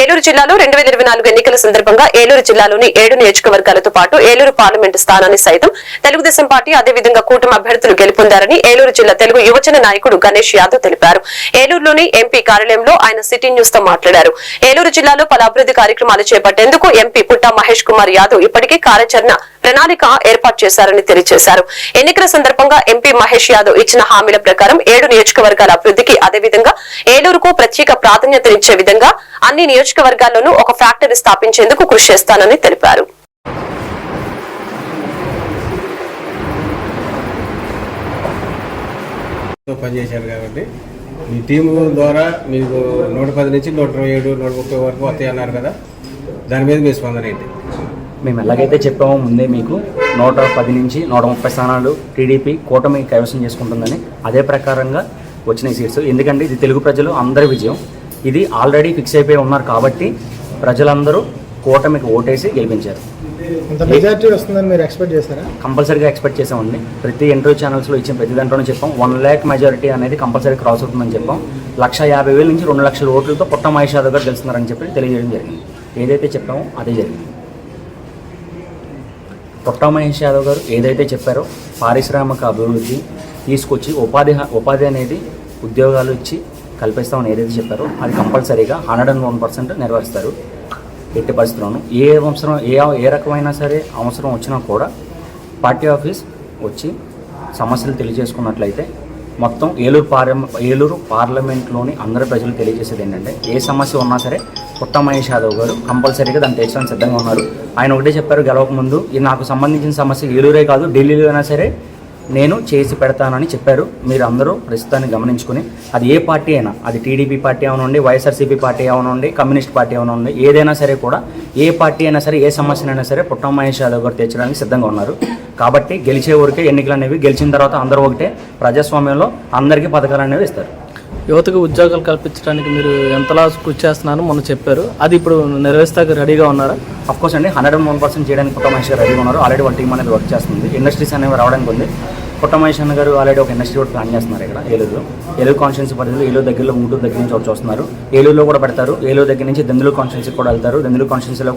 ఏలూరు జిల్లాలో రెండు వేల ఇరవై నాలుగు ఎన్నికల సందర్భంగా ఏలూరు జిల్లాలోని ఏడు నియోజకవర్గాలతో పాటు ఏలూరు పార్లమెంటు స్థానాన్ని సైతం తెలుగుదేశం పార్టీ అదేవిధంగా కూటమి అభ్యర్థులు గెలుపొందారని ఏలూరు జిల్లా తెలుగు యువజన నాయకుడు గణేష్ యాదవ్ తెలిపారు. ఏలూరులోని ఎంపీ కార్యాలయంలో ఆయన సిటీ న్యూస్తో మాట్లాడారు. ఏలూరు జిల్లాలో పలు అభివృద్ధి కార్యక్రమాలు చేపట్టేందుకు ఎంపీ పుట్టా మహేష్ కుమార్ యాదవ్ ఇప్పటికే కార్యాచరణ ప్రణాళిక ఏర్పాటు చేశారని తెలియజేశారు. ఎన్నికల సందర్భంగా ఎంపీ మహేష్ యాదవ్ ఇచ్చిన హామీల ప్రకారం ఏడు నియోజకవర్గాల అభివృద్ధికి అదేవిధంగా ఏలూరుకు ప్రత్యేక ప్రాధాన్యతనిచ్చే విధంగా అన్ని నియోజకవర్గాల్లోనూ ఒక ఫ్యాక్టరీ స్థాపించేందుకు కృషి చేస్తానని తెలిపారు. పనిచేశారు కాబట్టి మీ టీము ద్వారా మీకు నూట పది నుంచి నూట ఇరవై ఏడు నూట ముప్పై వరకు వస్తాయి అన్నారు కదా. దాని మీద మీ స్పందన ఏంటి? మేము ఎలాగైతే చెప్పామో ముందే మీకు నూట పది నుంచి నూట ముప్పై స్థానాలు టీడీపీ కూటమి కైవసం చేసుకుంటుందని అదే ప్రకారంగా వచ్చిన సీట్స్ ఎందుకంటే ఇది తెలుగు ప్రజలు అందరి విజయం. ఇది ఆల్రెడీ ఫిక్స్ అయిపోయి ఉన్నారు కాబట్టి ప్రజలందరూ కూటమికి ఓటేసి గెలిపించారు. మెజార్టీ వస్తుందని మీరు ఎక్స్పెక్ట్ చేశారా? కంపల్సరీగా ఎక్స్పెక్ట్ చేసామండి. ప్రతి ఇంటర్వ్యూ ఛానల్స్లో ఇచ్చిన ప్రతి దాంట్లోనే చెప్పాం. వన్ ల్యాక్ మెజారిటీ అనేది కంపల్సరీ క్రాస్ అవుతుందని చెప్పాం. లక్ష యాభై వేల నుంచి రెండు లక్షల ఓట్లతో పుట్ట మహేష్ యాదవ్ గారు గెలుస్తున్నారని చెప్పి తెలియజేయడం జరిగింది. ఏదైతే చెప్పామో అదే జరిగింది. పుట్ట మహేష్ యాదవ్ గారు ఏదైతే చెప్పారో పారిశ్రామిక అభివృద్ధి తీసుకొచ్చి ఉపాధి ఉపాధి అనేది ఉద్యోగాలు ఇచ్చి కల్పిస్తామని ఏదైతే చెప్పారో అది కంపల్సరీగా హండ్రెడ్ అండ్ వన్ పర్సెంట్ నెరవేరుస్తారు ఎట్టి పరిస్థితుల్లోనూ. ఏ అవసరం ఏ ఏ రకమైనా సరే అవసరం వచ్చినా కూడా పార్టీ ఆఫీస్ వచ్చి సమస్యలు తెలియజేసుకున్నట్లయితే మొత్తం ఏలూరు పార్లమ ఏలూరు పార్లమెంట్లోని అందరి ప్రజలు తెలియజేసేది ఏంటంటే ఏ సమస్య ఉన్నా సరే పుట్ట మహేష్ యాదవ్ గారు కంపల్సరీగా దాన్ని తీర్చడానికి సిద్ధంగా ఉన్నారు. ఆయన ఒకటే చెప్పారు గెలవక ముందు ఇది నాకు సంబంధించిన సమస్య ఏలూరే కాదు ఢిల్లీలో అయినా సరే నేను చేసి పెడతానని చెప్పారు. మీరు అందరూ ప్రస్తుతాన్ని గమనించుకుని అది ఏ పార్టీ అయినా అది టీడీపీ పార్టీ అవనండి వైఎస్ఆర్సీపీ పార్టీ అవనండి కమ్యూనిస్ట్ పార్టీ అవనండి ఏదైనా సరే కూడా ఏ పార్టీ అయినా సరే ఏ సమస్యనైనా సరే పుట్ట మహేష్ యాదవ్ గారు తీర్చడానికి సిద్ధంగా ఉన్నారు. కాబట్టి గెలిచే ఊరికే ఎన్నికలు అనేవి గెలిచిన తర్వాత అందరూ ఒకటే ప్రజాస్వామ్యంలో అందరికీ పథకాలు అనేవి ఇస్తారు. యువతకు ఉద్యోగాలు కల్పించడానికి మీరు ఎంతలా కృషి చేస్తున్నారో మొన్న చెప్పారు. అది ఇప్పుడు నెరవేర్స్తాక రెడీగా ఉన్నారా? కోర్స్ అండి. హండ్రెడ్ అండ్ వన్ పర్సెంట్ చేయడానికి పుట్ట మహేష్ గారు రెడీగా ఉన్నారు. ఆల్రెడీ వన్ టీమ్ అనేది వర్క్ చేస్తుంది. ఇండస్ట్రీస్ అనేవి రావడానికి ఉంది. పుట్ట మహేష్ అన్న గారు ఆల్రెడీ ఒక ఇండస్ట్రీ కూడా ప్లాన్ చేస్తున్నారు ఇక్కడ ఏలూరులో. ఏలూరు కాన్స్టిట్యూన్సీ పరిధిలో ఏలూరు దగ్గరలో ఉంటూ దగ్గర నుంచి వచ్చి వస్తున్నారు ఏలూరులో కూడా పెడతారు. ఏలూరు దగ్గర నుంచి దెందులూరు కాన్స్టిట్యూన్సీ కూడా వెళ్తారు. దెందులూరు కాన్స్టిట్యూన్సీలో